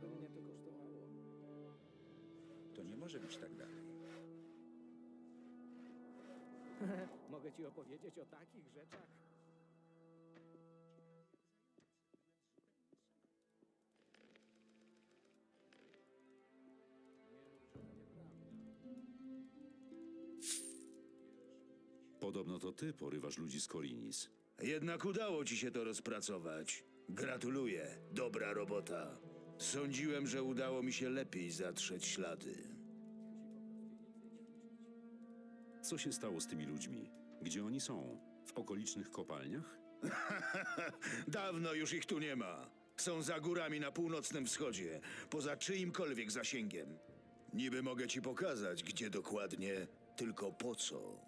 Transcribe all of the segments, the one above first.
By mnie to kosztowało. To nie może być tak dalej. Mogę ci opowiedzieć o takich rzeczach. Podobno to ty porywasz ludzi z Korinis. Jednak udało ci się to rozpracować. Gratuluję, dobra robota. Sądziłem, że udało mi się lepiej zatrzeć ślady. Co się stało z tymi ludźmi? Gdzie oni są? W okolicznych kopalniach? Dawno już ich tu nie ma. Są za górami na północnym wschodzie, poza czyimkolwiek zasięgiem. Niby mogę ci pokazać, gdzie dokładnie, tylko po co.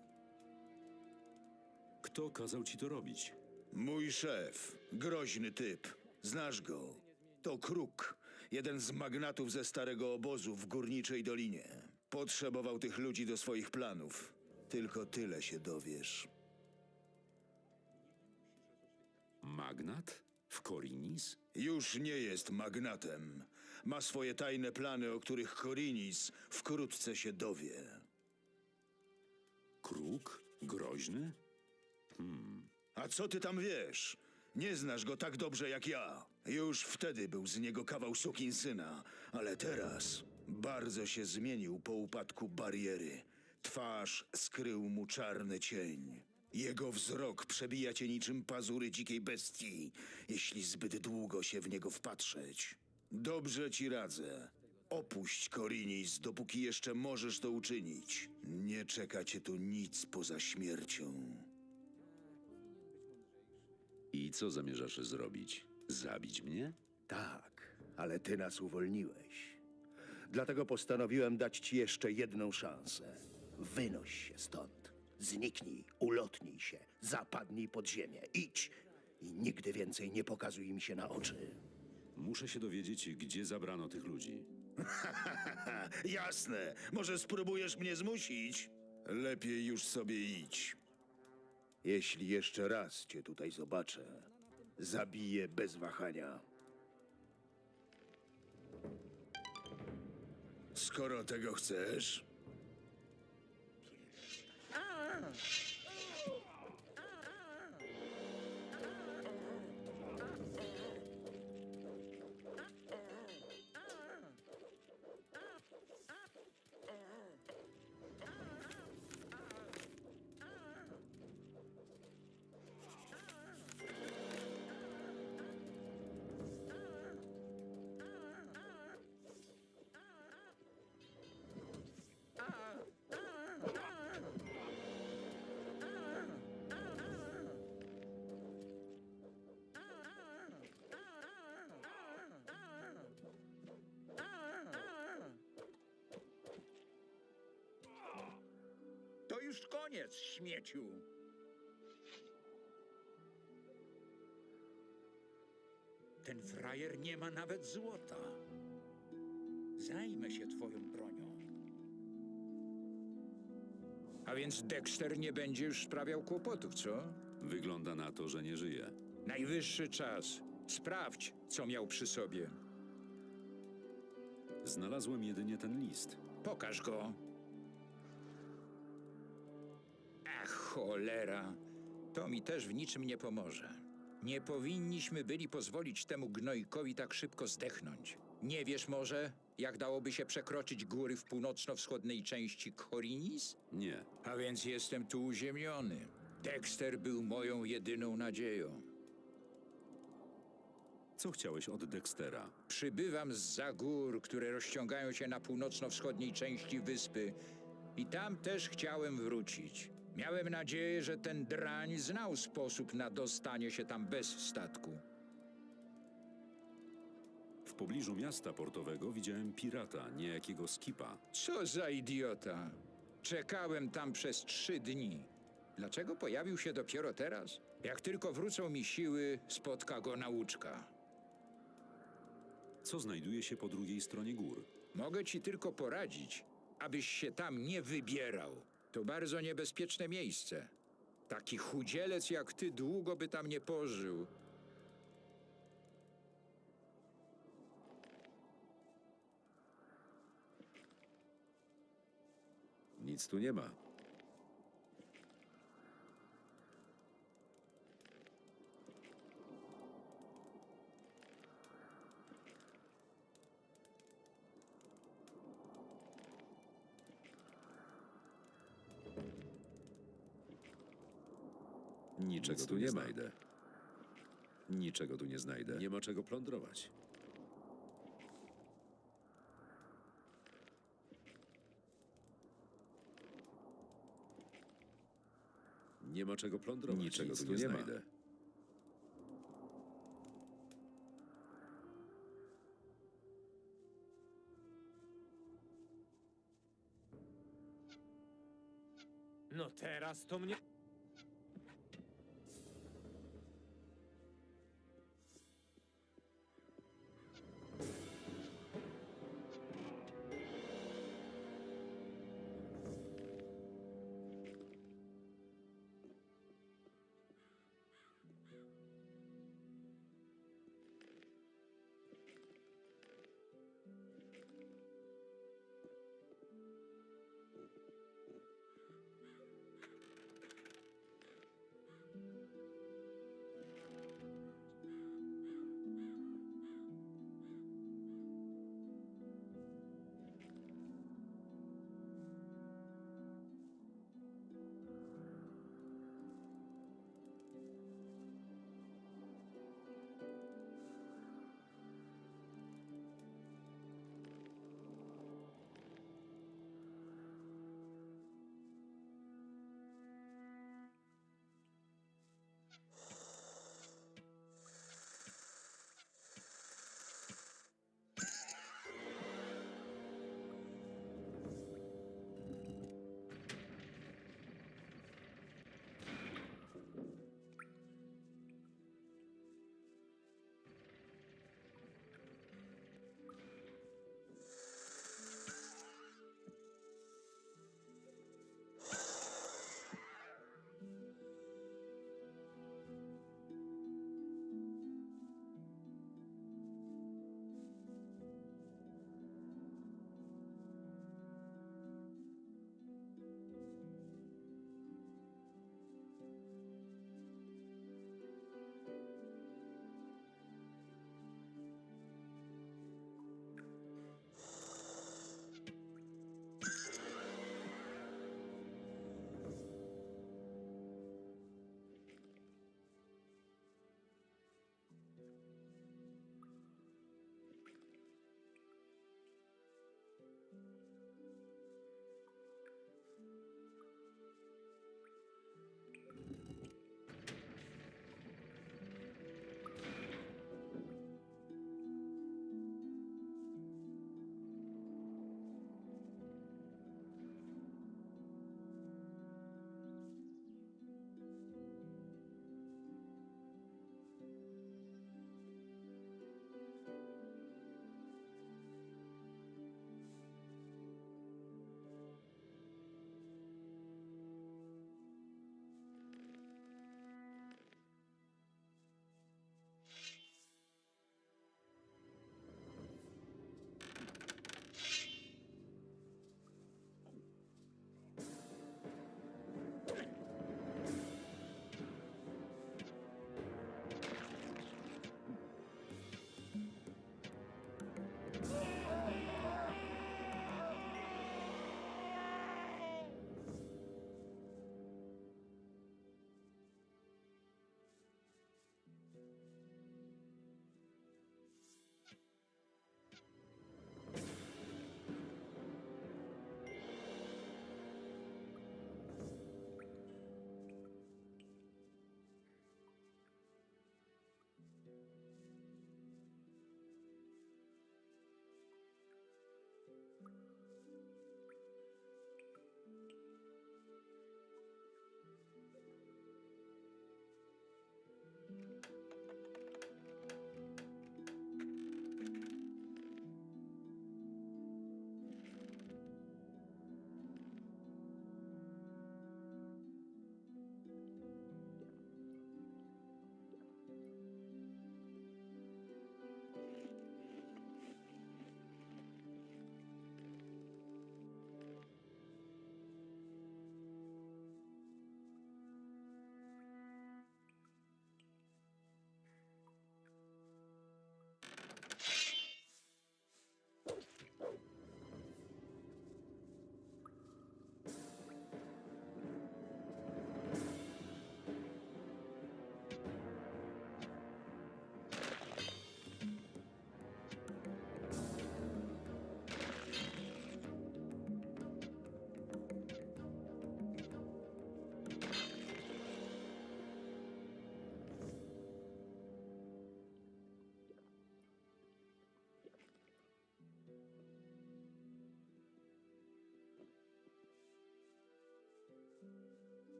Kto kazał ci to robić? Mój szef, groźny typ. Znasz go. To Kruk, jeden z magnatów ze starego obozu w górniczej dolinie. Potrzebował tych ludzi do swoich planów. Tylko tyle się dowiesz. Magnat? W Korinis? Już nie jest magnatem. Ma swoje tajne plany, o których Korinis wkrótce się dowie. Kruk? Groźny? A co ty tam wiesz? Nie znasz go tak dobrze jak ja. Już wtedy był z niego kawał syna, ale teraz bardzo się zmienił po upadku bariery. Twarz skrył mu czarny cień. Jego wzrok przebija cię niczym pazury dzikiej bestii, jeśli zbyt długo się w niego wpatrzeć. Dobrze ci radzę. Opuść Korinis, dopóki jeszcze możesz to uczynić. Nie czeka cię tu nic poza śmiercią. I co zamierzasz zrobić? Zabić mnie? Tak, ale ty nas uwolniłeś. Dlatego postanowiłem dać ci jeszcze jedną szansę. Wynoś się stąd. Zniknij, ulotnij się, zapadnij pod ziemię. Idź i nigdy więcej nie pokazuj mi się na oczy. Muszę się dowiedzieć, gdzie zabrano tych ludzi. Jasne. Może spróbujesz mnie zmusić? Lepiej już sobie idź. Jeśli jeszcze raz cię tutaj zobaczę, zabiję bez wahania. Skoro tego chcesz, koniec, śmieciu. Ten frajer nie ma nawet złota. Zajmę się twoją bronią. A więc Dexter nie będzie już sprawiał kłopotów, co? Wygląda na to, że nie żyje. Najwyższy czas. Sprawdź, co miał przy sobie. Znalazłem jedynie ten list. Pokaż go. Cholera. To mi też w niczym nie pomoże. Nie powinniśmy byli pozwolić temu gnojkowi tak szybko zdechnąć. Nie wiesz może, jak dałoby się przekroczyć góry w północno-wschodniej części Korinis? Nie. A więc jestem tu uziemiony. Dexter był moją jedyną nadzieją. Co chciałeś od Dextera? Przybywam z gór, które rozciągają się na północno-wschodniej części wyspy i tam też chciałem wrócić. Miałem nadzieję, że ten drań znał sposób na dostanie się tam bez statku. W pobliżu miasta portowego widziałem pirata, niejakiego skipa. Co za idiota! Czekałem tam przez trzy dni. Dlaczego pojawił się dopiero teraz? Jak tylko wrócą mi siły, spotka go nauczka. Co znajduje się po drugiej stronie gór? Mogę ci tylko poradzić, abyś się tam nie wybierał. To bardzo niebezpieczne miejsce. Taki chudzielec jak ty długo by tam nie pożył. Nic tu nie ma. Niczego tu nie znajdę. Niczego tu nie znajdę. Nie ma czego plądrować. Nie ma czego plądrować. Niczego tu nie, znajdę. No teraz to mnie...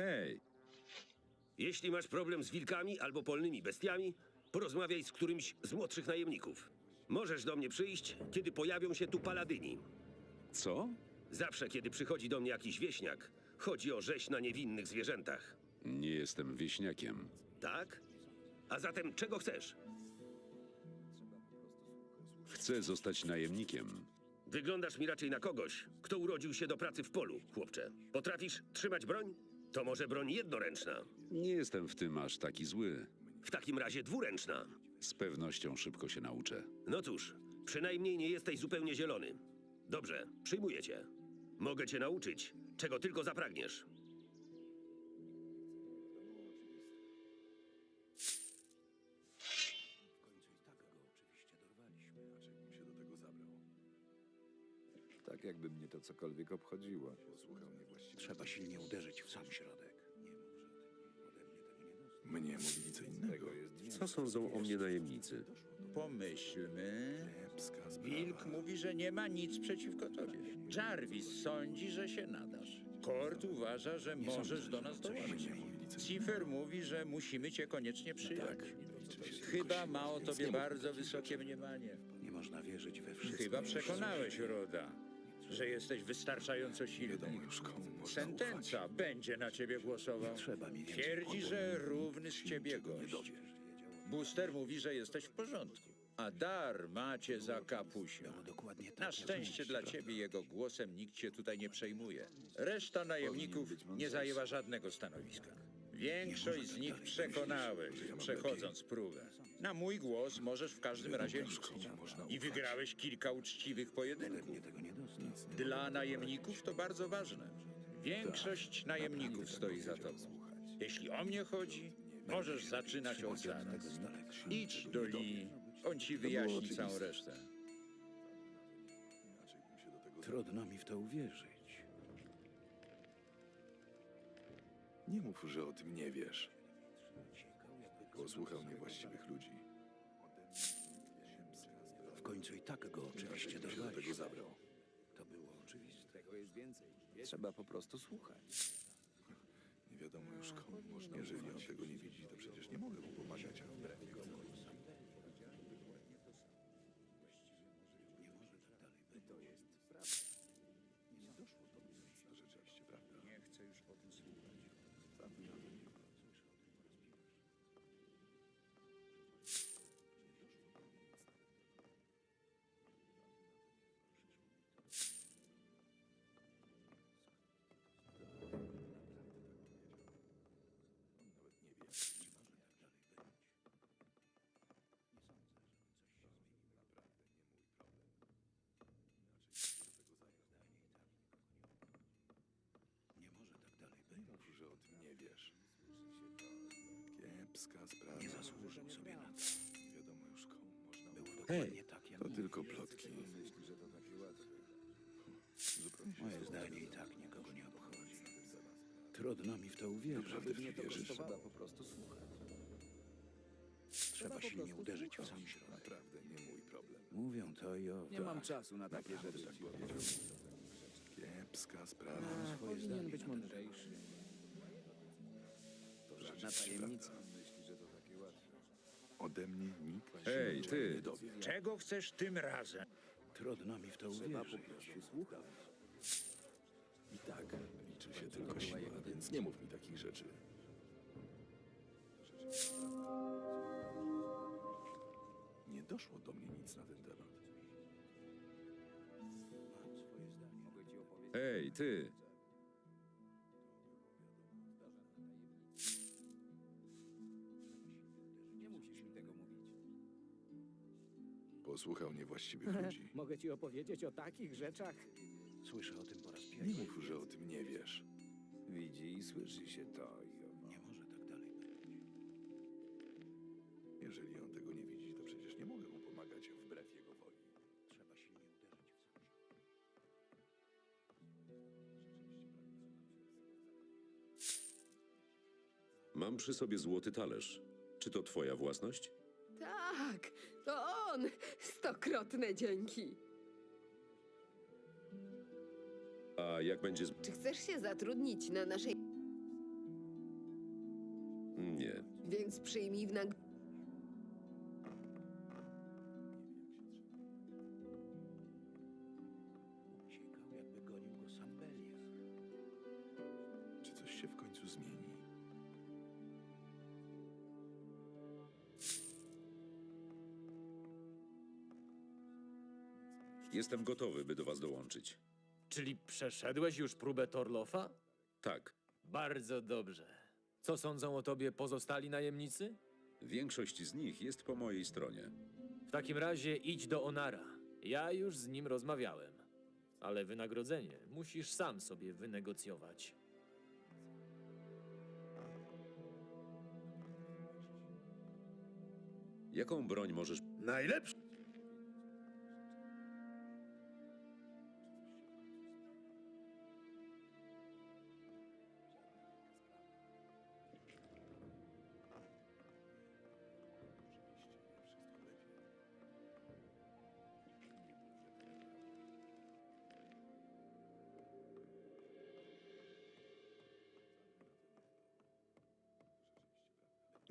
Hej, Jeśli masz problem z wilkami albo polnymi bestiami, porozmawiaj z którymś z młodszych najemników. Możesz do mnie przyjść, kiedy pojawią się tu paladyni. co? Zawsze, kiedy przychodzi do mnie jakiś wieśniak, chodzi o rzeź na niewinnych zwierzętach. Nie jestem wieśniakiem. Tak? A zatem czego chcesz? Chcę zostać najemnikiem. Wyglądasz mi raczej na kogoś, kto urodził się do pracy w polu, chłopcze. Potrafisz trzymać broń? To może broń jednoręczna. Nie jestem w tym aż taki zły. W takim razie dwuręczna. Z pewnością szybko się nauczę. No cóż, przynajmniej nie jesteś zupełnie zielony. Dobrze, przyjmuję cię. Mogę cię nauczyć, czego tylko zapragniesz. Tak jakby mnie to cokolwiek obchodziło. Trzeba silnie uderzyć w sam środek. Mnie mówili co innego. Co sądzą o mnie najemnicy? Pomyślmy. Wilk mówi, że nie ma nic przeciwko tobie. Jarvis sądzi, że się nadasz. Kort uważa, że możesz do nas dołączyć. Cifer mówi, że musimy cię koniecznie przyjąć. Chyba ma o tobie bardzo wysokie mniemanie. Nie można wierzyć we wszystko. Chyba przekonałeś Roda, że jesteś wystarczająco silny. Sentenca będzie na ciebie głosował. trzeba mi więcej Twierdzi, że równy z ciebie gość. Booster mówi, że jesteś w porządku. A Dar macie za kapusia. Dokładnie tak. Na szczęście dla ciebie jego głosem nikt cię tutaj nie przejmuje. Reszta najemników nie zajęła żadnego stanowiska. Większość z nich przekonałeś, przechodząc próbę. Na mój głos możesz w każdym razie liczyć. I wygrałeś kilka uczciwych pojedynków. Dla najemników to bardzo ważne. Większość najemników stoi za tobą. Jeśli o mnie chodzi, możesz zaczynać od zaraz. Idź do Lee, on ci wyjaśni całą resztę. Trudno mi w to uwierzyć. Nie mów, że o tym nie wiesz. Posłuchał niewłaściwych ludzi. W końcu i tak go oczywiście Się do tego zabrał. Było oczywiste. Trzeba po prostu słuchać. Nie wiadomo już komu można Jeżeli on tego nie widzi, to przecież nie mogę mu pomagać, a wbrew jego woli. Kiepska sprawa. Nie zasłużył sobie na to. Nie wiadomo już komu można Było dokładnie tak, jak To mówił. tylko plotki. Zupełnie się Moje zdanie i tak nikogo nie obchodzi. Trudno mi w to uwierzyć. Naprawdę w to wierzysz? Trzeba po prostu słuchać. Trzeba silnie uderzyć w sam środek. Naprawdę nie mój problem. Mówią to i o. Nie mam czasu na takie rzeczy. Kiepska sprawa. Powinien być mądrzejszy. To Na rzeczywiście tajemnicę. prawda. Myśli, że to takie łatwe. Ode mnie nikt się Hej, niczego ty. nie dowie. Czego chcesz tym razem? Trudno mi w to uwierzyć. I tak liczy się tylko siła, więc nie mów mi takich rzeczy. Nie doszło do mnie nic na ten temat. Hej, ty! Posłuchał niewłaściwych ludzi. Mogę ci opowiedzieć o takich rzeczach? Słyszę o tym po raz Nie pierwszy. mów, że o tym nie wiesz. Widzi i słyszy się to i owo. Nie może tak dalej być. Jeżeli on tego nie widzi, to przecież nie mogę mu pomagać wbrew jego woli. Trzeba silnie uderzyć w środek. Mam przy sobie złoty talerz. Czy to twoja własność? Tak, Ron! Stokrotne dzięki! A jak będzie z... Czy chcesz się zatrudnić na naszej... Nie. Więc przyjmij w nag... Jestem gotowy, by do was dołączyć. Czyli przeszedłeś już próbę Torlofa? Tak, Bardzo dobrze. Co sądzą o tobie pozostali najemnicy? większość z nich jest po mojej stronie. W takim razie idź do Onara. Ja już z nim rozmawiałem. Ale wynagrodzenie musisz sam sobie wynegocjować. Jaką broń możesz... Najlepszy!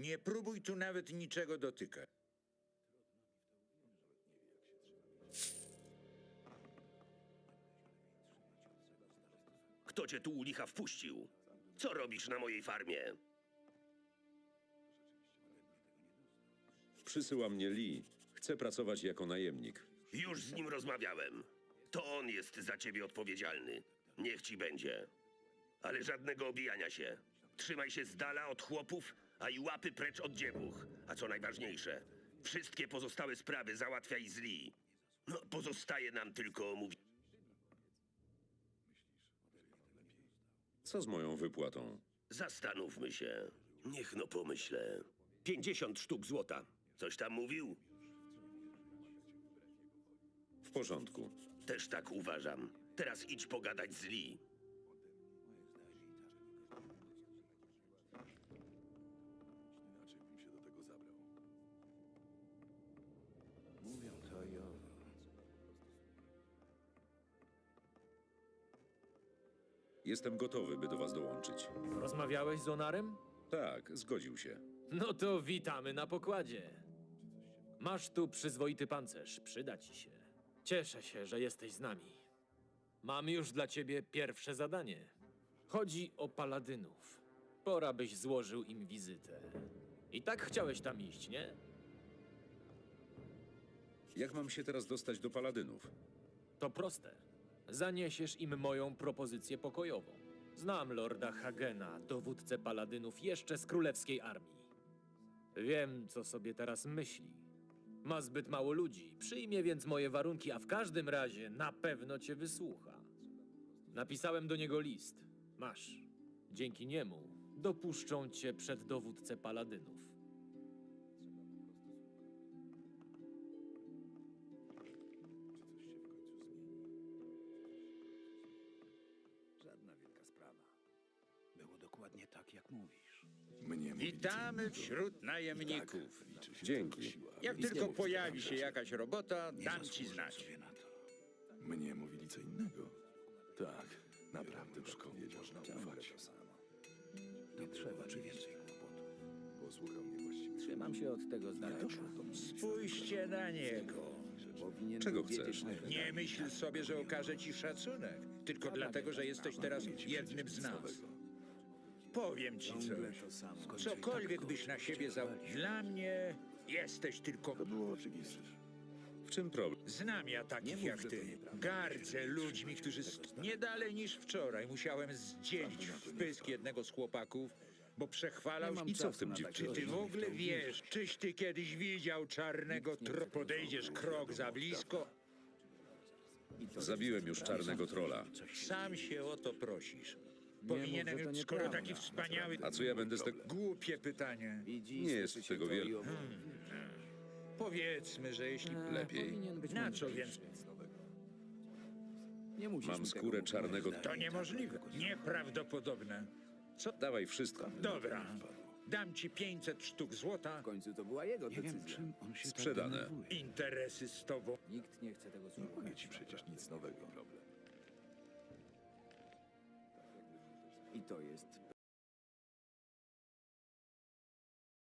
Nie próbuj tu nawet niczego dotykać. Kto cię tu u licha wpuścił? Co robisz na mojej farmie? Przysyła mnie Lee. Chcę pracować jako najemnik. Już z nim rozmawiałem. To on jest za ciebie odpowiedzialny. Niech ci będzie. Ale żadnego obijania się. Trzymaj się z dala od chłopów, a i łapy precz od dziewuch. A co najważniejsze, wszystkie pozostałe sprawy załatwiaj z Lee. No, pozostaje nam tylko omówić. Co z moją wypłatą? Zastanówmy się. Niech no pomyślę. 50 sztuk złota. Coś tam mówił? W porządku. Też tak uważam. Teraz idź pogadać z Lee. Jestem gotowy, by do was dołączyć. Rozmawiałeś z Onarem? Tak, zgodził się. No to witamy na pokładzie. Masz tu przyzwoity pancerz, przyda ci się. Cieszę się, że jesteś z nami. Mam już dla ciebie pierwsze zadanie. Chodzi o paladynów. Pora byś złożył im wizytę. I tak chciałeś tam iść, nie? Jak mam się teraz dostać do paladynów? To proste. Zaniesiesz im moją propozycję pokojową. Znam lorda Hagena, dowódcę paladynów jeszcze z królewskiej armii. Wiem, co sobie teraz myśli. Ma zbyt mało ludzi, przyjmie więc moje warunki, a w każdym razie na pewno cię wysłucha. Napisałem do niego list. Masz. Dzięki niemu dopuszczą cię przed dowódcę paladynów. Witamy wśród najemników. Tak, Dzięki. Jak tylko pojawi się jakaś robota, dam ci znać. Mnie mówili co innego. Tak, naprawdę szkoły można Ciągle ufać. Nie trzeba ci więcej kłopotów. Posłuchał mnie właściwie. Trzymam się od tego z daleka. Spójrzcie na niego. Czego chcesz? najlepiej. Nie myśl sobie, że okaże ci szacunek, tylko dlatego, że jesteś teraz jednym z nas. Powiem ci Ciągle coś. to samo. Cokolwiek byś na siebie za... Dla mnie jesteś tylko... To było oczywiste. W czym problem? Znam ja Nie takich mów, jak że to ty. nieprawda. Gardzę ludźmi, którzy... st- Nie dalej niż wczoraj musiałem zdzielić w pysk jednego z chłopaków, bo przechwalał Nie mam I co w czasu tym na? Czy ty w rozmowy. ogóle wiesz, czyś ty kiedyś widział czarnego tro... Podejdziesz krok za blisko, Zabiłem już czarnego trola. sam się o to prosisz. Powinienem mów, że to już, skoro nieprawda. taki wspaniały... A co ja będę z tego... Głupie pytanie. Widzi, Nie jest słyszy się tego to i wiele. owo. Powiedzmy, że jeśli... Lepiej. Powinien być Na co mądrzejszy. więc? Nie musisz Mam mi skórę czarnego... To niemożliwe. Nieprawdopodobne. Co? Dawaj wszystko. Dobra. Dam ci 500 sztuk złota. W końcu to była jego decyzja. Sprzedane. Interesy z tobą. Nikt nie chce tego Nie słuchać. ci przecież nic nowego. I to jest